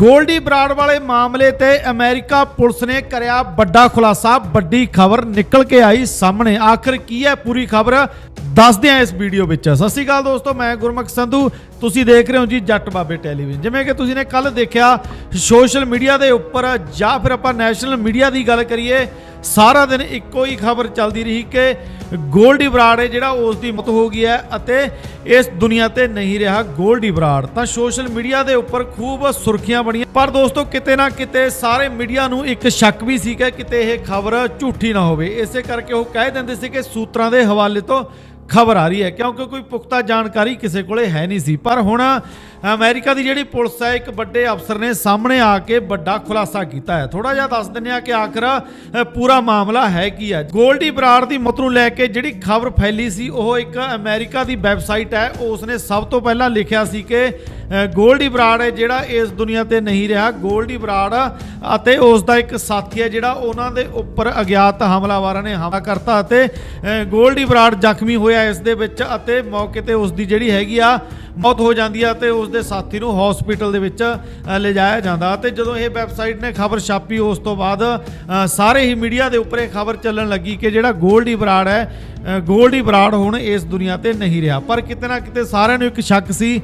ਗੋਲਡੀ ਬਰਾੜ ਵਾਲੇ ਮਾਮਲੇ ਤੇ ਅਮਰੀਕਾ ਪੁਲਿਸ ਨੇ ਕਰਿਆ ਵੱਡਾ ਖੁਲਾਸਾ। ਵੱਡੀ ਖਬਰ ਨਿਕਲ ਕੇ ਆਈ ਸਾਹਮਣੇ। ਆਖਰ ਕੀ ਹੈ ਪੂਰੀ ਖਬਰ? ਦੱਸਦੇ ਹਾਂ ਇਸ ਵੀਡੀਓ ਵਿੱਚ। ਸਤਿ ਸ਼੍ਰੀ ਅਕਾਲ ਦੋਸਤੋ, ਮੈਂ ਗੁਰਮੁਖ ਸੰਧੂ। ਤੁਸੀਂ ਦੇਖ ਰਹੇ ਹੋ ਜੀ ਜੱਟ ਬਾਬੇ ਟੈਲੀਵਿਜ਼ਨ। ਜਿਵੇਂ ਕਿ ਤੁਸੀਂ ਨੇ ਕੱਲ ਦੇਖਿਆ, ਸੋਸ਼ਲ ਮੀਡੀਆ ਦੇ ਉੱਪਰ ਜਾਂ ਫਿਰ ਆਪਾਂ ਨੈਸ਼ਨਲ ਮੀਡੀਆ ਦੀ ਗੱਲ ਕਰੀਏ ਸਾਰਾ ਦਿਨ ਇੱਕੋ ਹੀ ਖਬਰ ਚੱਲਦੀ ਰਹੀ ਕਿ ਗੋਲਡੀ ਬਰਾੜ ਹੈ ਜਿਹੜਾ ਉਸ ਦੀ ਮਤ ਹੋ ਗਈ ਹੈ ਅਤੇ ਇਸ ਦੁਨੀਆ ਤੇ ਨਹੀਂ ਰਿਹਾ ਗੋਲਡੀ ਬਰਾੜ। ਤਾਂ ਸੋਸ਼ਲ ਮੀਡੀਆ ਦੇ ਉੱਪਰ ਖੂਬ ਸੁਰਖੀਆਂ ਬਣੀਆਂ। ਪਰ ਦੋਸਤੋ, ਕਿਤੇ ਨਾ ਕਿਤੇ ਸਾਰੇ ਮੀਡੀਆ ਨੂੰ ਇੱਕ ਸ਼ੱਕ ਵੀ ਸੀ ਕਿ ਕਿਤੇ ਇਹ ਖਬਰ ਝੂਠੀ ਨਾ ਹੋਵੇ। ਇਸੇ ਕਰਕੇ ਉਹ ਕਹਿ ਦਿੰਦੇ ਸੀ ਕਿ ਸੂਤਰਾਂ ਦੇ ਹਵਾਲੇ ਤੋਂ ਖਬਰ ਆ ਰਹੀ ਹੈ, ਕਿਉਂਕਿ ਕੋਈ ਪੁਖਤਾ ਜਾਣਕਾਰੀ ਕਿਸੇ ਕੋਲੇ ਹੈ ਨਹੀਂ ਸੀ। ਪਰ ਹੁਣ, ਅਮਰੀਕਾ ਦੀ ਜਿਹੜੀ ਪੁਲਿਸ ਹੈ, ਇੱਕ ਵੱਡੇ ਅਫਸਰ ਨੇ ਸਾਹਮਣੇ ਆ ਕੇ ਵੱਡਾ ਖੁਲਾਸਾ ਕੀਤਾ ਹੈ। ਥੋੜਾ ਜਿਹਾ ਦੱਸ ਦਿੰਦੇ ਆ ਕਿ ਆਖਰ ਪੂਰਾ ਪੂਰਾ ਮਾਮਲਾ ਹੈ ਕੀ ਹੈ ਗੋਲਡੀ ਬਰਾੜ ਦੀ ਮੌਤ ਨੂੰ ਲੈ ਕੇ ਜਿਹੜੀ ਖਬਰ ਫੈਲੀ ਸੀ, ਉਹ ਇੱਕ ਅਮਰੀਕਾ ਦੀ ਵੈਬਸਾਈਟ ਹੈ। ਉਸ ਨੇ ਸਭ ਤੋਂ ਪਹਿਲਾਂ ਲਿਖਿਆ ਸੀ ਕਿ ਗੋਲਡੀ ਬਰਾੜ ਹੈ ਜਿਹੜਾ ਇਸ ਦੁਨੀਆ ਤੇ ਨਹੀਂ ਰਿਹਾ। ਗੋਲਡੀ ਬਰਾੜ ਅਤੇ ਉਸ ਦਾ ਇੱਕ ਸਾਥੀ ਹੈ ਜਿਹੜਾ ਉਹਨਾਂ ਦੇ ਉੱਪਰ ਅਗਿਆਤ ਹਮਲਾਵਰਾਂ ਨੇ ਹਮਲਾ ਕਰਤਾ ਅਤੇ ਗੋਲਡੀ ਬਰਾੜ ਜ਼ਖਮੀ ਹੋਇਆ ਇਸ ਦੇ ਵਿੱਚ ਅਤੇ ਮੌਕੇ ਤੇ ਉਸ ਦੀ ਜਿਹੜੀ ਹੈਗੀ ਆ ਮੌਤ ਹੋ ਜਾਂਦੀ ਆ ਤੇ ਉਸ ਦੇ ਸਾਥੀ ਨੂੰ ਹਸਪੀਟਲ ਦੇ ਵਿੱਚ ਲਿਜਾਇਆ ਜਾਂਦਾ। ਤੇ ਜਦੋਂ ਇਹ ਵੈਬਸਾਈਟ ਨੇ ਖਬਰ ਛਾਪੀ, ਉਸ ਤੋਂ ਬਾਅਦ ਸਾਰੇ ਹੀ ਮੀਡੀਆ ਦੇ ਉੱਪਰ ਇਹ ਖਬਰ ਚੱਲਣ ਲੱਗੀ ਕਿ ਜਿਹੜਾ ਗੋਲਡੀ ਬਰਾੜ ਹੈ ਗੋਲਡੀ ਬਰਾੜ ਹੁਣ ਇਸ ਦੁਨੀਆ ਤੇ ਨਹੀਂ ਰਿਹਾ। ਪਰ ਕਿਤੇ ਨਾ ਕਿਤੇ ਸਾਰਿਆਂ ਨੂੰ ਇੱਕ ਸ਼ੱਕ ਸੀ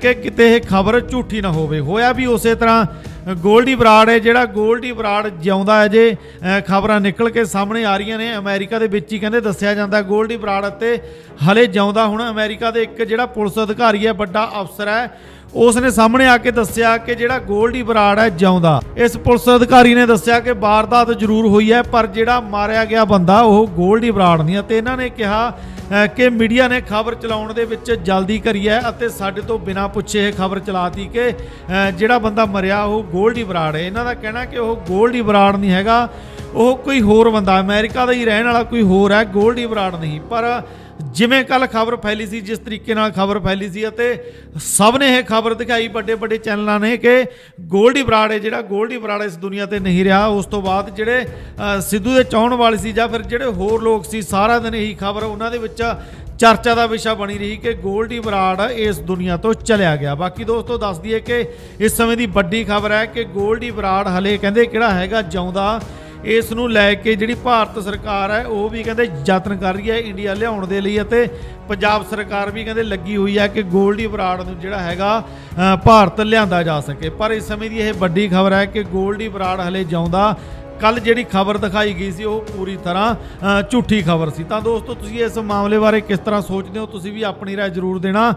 ਕਿ ਕਿਤੇ ਇਹ ਖਬਰ ਝੂਠੀ ਨਾ ਹੋਵੇ। ਹੋਇਆ ਵੀ ਉਸੇ ਤਰ੍ਹਾਂ ਗੋਲਡੀ ਬਰਾੜ ਹੈ, ਜਿਹੜਾ ਗੋਲਡੀ ਬਰਾੜ ਜਿਉਂਦਾ ਹੈ ਜੇ ਖਬਰਾਂ ਨਿਕਲ ਕੇ ਸਾਹਮਣੇ ਆ ਰਹੀਆਂ ਨੇ। ਅਮਰੀਕਾ ਦੇ ਵਿੱਚ ਹੀ ਕਹਿੰਦੇ ਦੱਸਿਆ ਜਾਂਦਾ ਗੋਲਡੀ ਬਰਾੜ ਅਤੇ ਹਲੇ ਜਿਉਂਦਾ ਹੁਣ ਅਮਰੀਕਾ ਦੇ ਇੱਕ ਜਿਹੜਾ ਪੁਲਿਸ ਅਧਿਕਾਰੀ ਹੈ ਵੱਡਾ ਅਫਸਰ ਹੈ। ਉਸ ਨੇ ਸਾਹਮਣੇ ਆ ਕੇ ਦੱਸਿਆ ਕਿ ਜਿਹੜਾ ਗੋਲਡੀ ਬਰਾੜ ਹੈ, ਜਿਉਂਦਾ। ਇਸ ਪੁਲਿਸ ਅਧਿਕਾਰੀ ਨੇ ਦੱਸਿਆ ਕਿ ਵਾਰਦਾਤ ਜ਼ਰੂਰ ਹੋਈ ਹੈ, ਪਰ ਜਿਹੜਾ ਮਾਰਿਆ ਗਿਆ ਬੰਦਾ, ਉਹ ਗੋਲਡੀ ਬਰਾੜ ਨਹੀਂ ਅਤੇ ਇਹਨਾਂ ਨੇ ਕਿਹਾ ਕਿ ਮੀਡੀਆ ਨੇ ਖਬਰ ਚਲਾਉਣ ਦੇ ਵਿੱਚ ਜਲਦੀ ਕਰੀ ਹੈ ਅਤੇ ਸਾਡੇ ਤੋਂ ਬਿਨਾਂ ਪੁੱਛੇ ਇਹ ਖਬਰ ਚਲਾਤੀ ਕਿ ਜਿਹੜਾ ਬੰਦਾ ਮਰਿਆ, ਉਹ ਗੋਲਡੀ ਬਰਾੜ ਹੈ। ਇਹਨਾਂ ਦਾ ਕਹਿਣਾ ਕਿ ਉਹ ਗੋਲਡੀ ਬਰਾੜ ਨਹੀਂ ਹੈਗਾ। ਉਹ ਕੋਈ ਹੋਰ ਬੰਦਾ, ਅਮਰੀਕਾ ਦਾ ਹੀ ਰਹਿਣ ਵਾਲਾ ਕੋਈ ਹੋਰ ਹੈ ਗੋਲਡੀ ਬਰਾੜ ਨਹੀਂ। ਪਰ ਜਿਵੇਂ ਕੱਲ ਖਬਰ ਫੈਲੀ ਸੀ, ਜਿਸ ਤਰੀਕੇ ਨਾਲ ਖਬਰ ਫੈਲੀ ਸੀ ਅਤੇ ਸਭ ਨੇ ਇਹ ਖਬਰ ਦਿਖਾਈ ਵੱਡੇ ਵੱਡੇ ਚੈਨਲਾਂ ਨੇ ਕਿ ਗੋਲਡੀ ਬਰਾੜ ਹੈ, ਜਿਹੜਾ ਗੋਲਡੀ ਬਰਾੜ ਇਸ ਦੁਨੀਆ ਤੇ ਨਹੀਂ ਰਿਹਾ, ਉਸ ਤੋਂ ਬਾਅਦ ਜਿਹੜੇ ਸਿੱਧੂ ਦੇ ਚਾਹਣ ਵਾਲੇ ਸੀ ਜਾਂ ਫਿਰ ਜਿਹੜੇ ਹੋਰ ਲੋਕ ਸੀ, ਸਾਰਾ ਦਿਨ ਇਹੀ ਖਬਰ, ਉਹਨਾਂ ਦੇ ਵਿੱਚ ਚਰਚਾ ਦਾ ਵਿਸ਼ਾ ਬਣੀ ਰਹੀ ਕਿ ਗੋਲਡੀ ਬਰਾੜ ਇਸ ਦੁਨੀਆ ਤੋਂ ਚਲਿਆ ਗਿਆ। ਬਾਕੀ ਦੋਸਤੋ, ਦੱਸ ਦਈਏ ਕਿ ਇਸ ਸਮੇਂ ਦੀ ਵੱਡੀ ਖਬਰ ਹੈ ਕਿ ਗੋਲਡੀ ਬਰਾੜ ਹਲੇ ਕਹਿੰਦੇ ਕਿਹੜਾ ਹੈਗਾ, ਜਿਉਂਦਾ ਇਸ ਨੂੰ ਲੈ ਕੇ ਜਿਹੜੀ ਭਾਰਤ ਸਰਕਾਰ ਹੈ, ਉਹ ਵੀ ਕਹਿੰਦੇ ਯਤਨ ਕਰ ਰਹੀ ਹੈ ਇੰਡੀਆ ਲਿਆਉਣ ਦੇ ਲਈ ਅਤੇ ਪੰਜਾਬ ਸਰਕਾਰ ਵੀ ਕਹਿੰਦੇ ਲੱਗੀ ਹੋਈ ਹੈ ਕਿ ਗੋਲਡੀ ਬਰਾੜ ਨੂੰ ਜਿਹੜਾ ਹੈਗਾ ਭਾਰਤ ਲਿਆਂਦਾ ਜਾ ਸਕੇ। ਪਰ ਇਸ ਸਮੇਂ ਦੀ ਇਹ ਵੱਡੀ ਖਬਰ ਹੈ ਕਿ ਗੋਲਡੀ ਬਰਾੜ ਹਲੇ ਜਿਉਂਦਾ ਕੱਲ ਜਿਹੜੀ ਖਬਰ ਦਿਖਾਈ ਗਈ ਸੀ, ਉਹ ਪੂਰੀ ਤਰ੍ਹਾਂ ਝੂਠੀ ਖਬਰ ਸੀ। ਤਾਂ ਦੋਸਤੋ, ਤੁਸੀਂ ਇਸ ਮਾਮਲੇ ਬਾਰੇ ਕਿਸ ਤਰ੍ਹਾਂ ਸੋਚਦੇ ਹੋ, ਤੁਸੀਂ ਵੀ ਆਪਣੀ ਰਾਏ ਜ਼ਰੂਰ ਦੇਣਾ।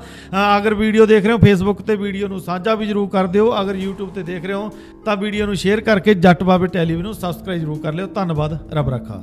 ਅਗਰ ਵੀਡੀਓ ਦੇਖ ਰਹੇ ਹੋ ਫੇਸਬੁੱਕ ਤੇ ਵੀਡੀਓ ਨੂੰ ਸਾਂਝਾ ਵੀ ਜ਼ਰੂਰ ਕਰ ਦਿਓ। ਅਗਰ YouTube ਤੇ ਦੇਖ ਰਹੇ ਹੋ, ਤਾਂ ਵੀਡੀਓ ਨੂੰ ਸ਼ੇਅਰ ਕਰਕੇ ਜੱਟ ਬਾਬੇ ਟੈਲੀਵਿਜ਼ਨ ਨੂੰ ਸਬਸਕ੍ਰਾਈਬ ਜ਼ਰੂਰ ਕਰ ਲਿਓ। ਧੰਨਵਾਦ, ਰੱਬ ਰੱਖਾ।